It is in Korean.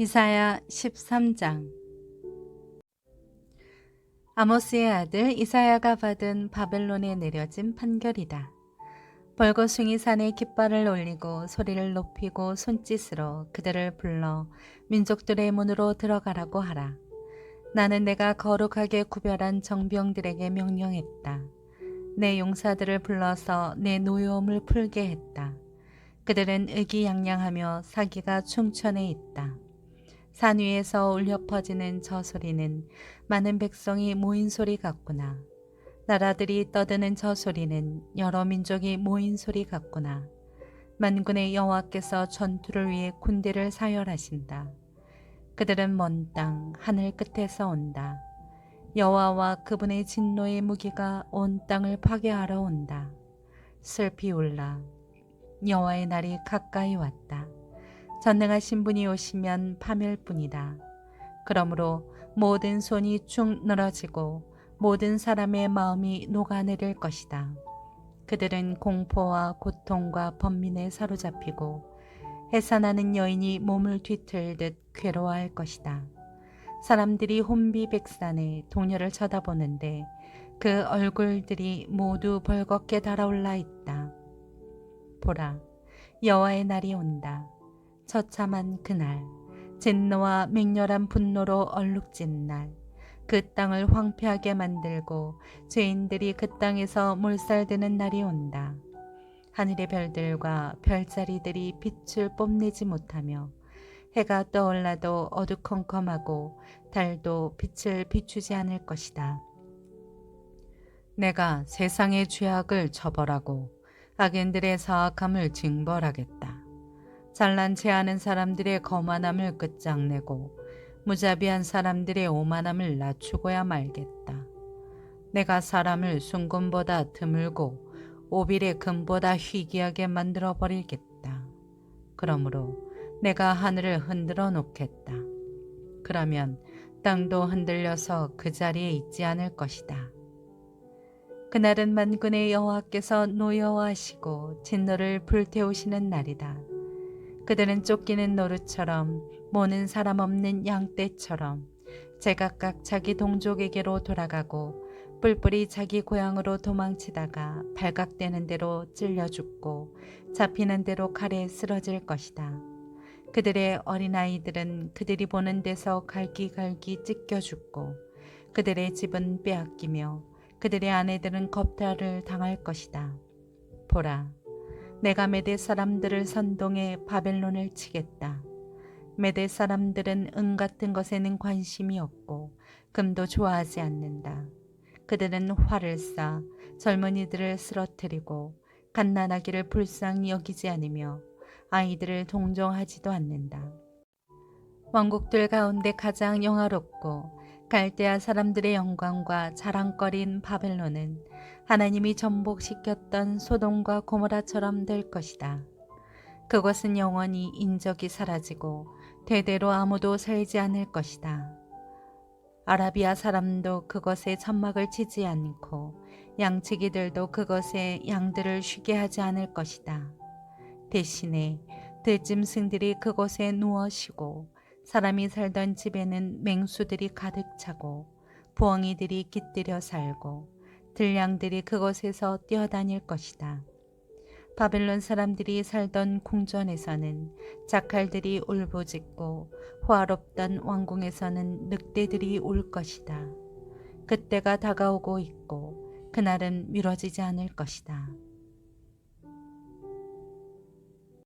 이사야 13장 아모스의 아들 이사야가 받은 바벨론에 내려진 판결이다. 벌거숭이 산에 깃발을 올리고 소리를 높이고 손짓으로 그들을 불러 민족들의 문으로 들어가라고 하라. 나는 내가 거룩하게 구별한 정병들에게 명령했다. 내 용사들을 불러서 내 노여움을 풀게 했다. 그들은 의기양양하며 사기가 충천해 있다. 산 위에서 울려 퍼지는 저 소리는 많은 백성이 모인 소리 같구나. 나라들이 떠드는 저 소리는 여러 민족이 모인 소리 같구나. 만군의 여호와께서 전투를 위해 군대를 사열하신다. 그들은 먼 땅 하늘 끝에서 온다. 여호와와 그분의 진노의 무기가 온 땅을 파괴하러 온다. 슬피 울라. 여호와의 날이 가까이 왔다. 전능하신 분이 오시면 파멸뿐이다. 그러므로 모든 손이 축 늘어지고 모든 사람의 마음이 녹아내릴 것이다. 그들은 공포와 고통과 번민에 사로잡히고 해산하는 여인이 몸을 뒤틀듯 괴로워할 것이다. 사람들이 혼비백산에 동료를 쳐다보는데 그 얼굴들이 모두 벌겋게 달아올라 있다. 보라, 여호와의 날이 온다. 처참한 그날, 진노와 맹렬한 분노로 얼룩진 날, 그 땅을 황폐하게 만들고 죄인들이 그 땅에서 몰살되는 날이 온다. 하늘의 별들과 별자리들이 빛을 뽐내지 못하며 해가 떠올라도 어두컴컴하고 달도 빛을 비추지 않을 것이다. 내가 세상의 죄악을 처벌하고 악인들의 사악함을 징벌하겠다. 잘난 체 하는 사람들의 거만함을 끝장내고 무자비한 사람들의 오만함을 낮추고야 말겠다. 내가 사람을 순금보다 드물고 오빌의 금보다 희귀하게 만들어 버리겠다. 그러므로 내가 하늘을 흔들어 놓겠다. 그러면 땅도 흔들려서 그 자리에 있지 않을 것이다. 그날은 만군의 여호와께서 노여워하시고 진노를 불태우시는 날이다. 그들은 쫓기는 노루처럼 모는 사람 없는 양떼처럼 제각각 자기 동족에게로 돌아가고 뿔뿔이 자기 고향으로 도망치다가 발각되는 대로 찔려 죽고 잡히는 대로 칼에 쓰러질 것이다. 그들의 어린아이들은 그들이 보는 데서 갈기갈기 찢겨 죽고 그들의 집은 빼앗기며 그들의 아내들은 겁탈을 당할 것이다. 보라, 내가 메대 사람들을 선동해 바벨론을 치겠다. 메대 사람들은 은 같은 것에는 관심이 없고 금도 좋아하지 않는다. 그들은 활을 쏴 젊은이들을 쓰러뜨리고 갓난아기를 불쌍히 여기지 않으며 아이들을 동정하지도 않는다. 왕국들 가운데 가장 영화롭고 갈대아 사람들의 영광과 자랑거리인 바벨론은 하나님이 전복시켰던 소돔과 고모라처럼 될 것이다. 그것은 영원히 인적이 사라지고 대대로 아무도 살지 않을 것이다. 아라비아 사람도 그것에 천막을 치지 않고 양치기들도 그것에 양들을 쉬게 하지 않을 것이다. 대신에 들짐승들이 그곳에 누워 쉬고 사람이 살던 집에는 맹수들이 가득 차고 부엉이들이 깃들여 살고 들량들이 그곳에서 뛰어다닐 것이다. 바벨론 사람들이 살던 궁전에서는 자칼들이 울부짖고 호화롭던 왕궁에서는 늑대들이 울 것이다. 그때가 다가오고 있고 그날은 미뤄지지 않을 것이다.